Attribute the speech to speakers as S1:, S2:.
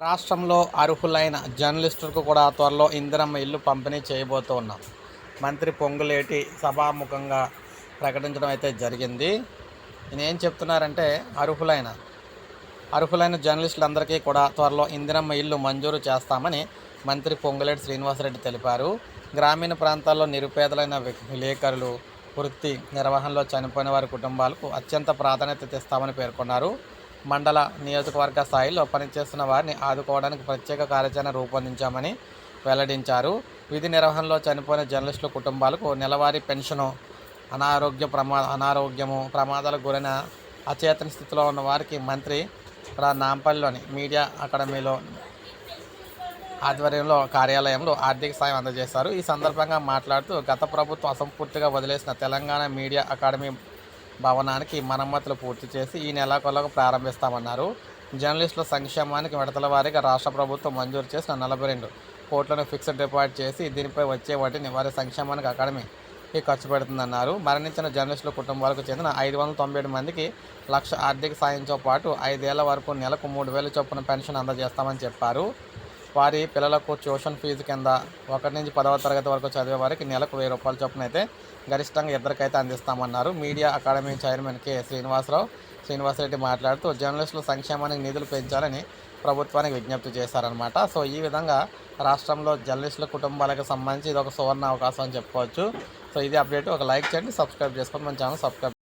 S1: రాష్ట్రంలో అర్హులైన జర్నలిస్టులకు కూడా త్వరలో ఇందిరమ్మ ఇల్లు పంపిణీ చేయబోతూ ఉన్నాం మంత్రి పొంగులేటి సభాముఖంగా ప్రకటించడం అయితే జరిగింది. నేనేం ఏం చెప్తున్నారంటే అర్హులైన అర్హులైన జర్నలిస్టులందరికీ కూడా త్వరలో ఇందిరమ్మ ఇల్లు మంజూరు చేస్తామని మంత్రి పొంగులేటి శ్రీనివాసరెడ్డి తెలిపారు. గ్రామీణ ప్రాంతాల్లో నిరుపేదలైన విలేకరులు వృత్తి నిర్వహణలో చనిపోయిన వారి కుటుంబాలకు అత్యంత ప్రాధాన్యత ఇస్తామని పేర్కొన్నారు. మండల నియోజకవర్గ స్థాయిలో పనిచేస్తున్న వారిని ఆదుకోవడానికి ప్రత్యేక కార్యాచరణ రూపొందించామని వెల్లడించారు. విధి నిర్వహణలో చనిపోయిన జర్నలిస్టుల కుటుంబాలకు నెలవారీ పెన్షను అనారోగ్య ప్రమా అనారోగ్యము ప్రమాదాలకు గురైన అచేతన స్థితిలో ఉన్న వారికి మంత్రి రా నాంపల్లిలోని మీడియా అకాడమీలో ఆధ్వర్యంలో కార్యాలయంలో ఆర్థిక సాయం అందజేశారు. ఈ సందర్భంగా మాట్లాడుతూ గత ప్రభుత్వం అసంపూర్తిగా వదిలేసిన తెలంగాణ మీడియా అకాడమీ భవనానికి మరమ్మతులు పూర్తి చేసి ఈ నెలాఖరులోగా ప్రారంభిస్తామన్నారు. జర్నలిస్టుల సంక్షేమానికి విడతల వారీగా రాష్ట్ర ప్రభుత్వం మంజూరు చేసిన నలభై రెండు కోట్లను ఫిక్స్డ్ డిపాజిట్ చేసి దీనిపై వచ్చే వాటిని వారి సంక్షేమానికి అకాడమీకి ఖర్చు పెడుతుందన్నారు. మరణించిన జర్నలిస్టుల కుటుంబాలకు చెందిన ఐదు వందల తొంభై ఏడు మందికి లక్ష ఆర్థిక సాయంతో పాటు ఐదేళ్ళ వరకు నెలకు మూడు వేల చొప్పున పెన్షన్ అందజేస్తామని చెప్పారు. వారి పిల్లలకు ట్యూషన్ ఫీజు కింద ఒకటి నుంచి పదవ తరగతి వరకు చదివే వారికి నెలకు వెయ్యి రూపాయల చొప్పున అయితే గరిష్టంగా ఇద్దరికైతే అందిస్తామన్నారు. Media academy chairman K. Srinivasarao Srinivasareddy మాట్లాడుతూ జర్నలిస్టుల సంక్షేమానికి నిధులు పెంచాలని ప్రభుత్వానికి విజ్ఞప్తి చేశారనమాట సో ఈ విధంగా రాష్ట్రంలో జర్నలిస్టుల కుటుంబాలకు సంబంధించి ఇది ఒక సువర్ణ అవకాశం అని చెప్పుకోవచ్చు. సో ఇది అప్డేట్. ఒక లైక్ చేయండి సబ్స్క్రైబ్ చేసుకోండి. మన ఛానల్ సబ్స్క్రైబ్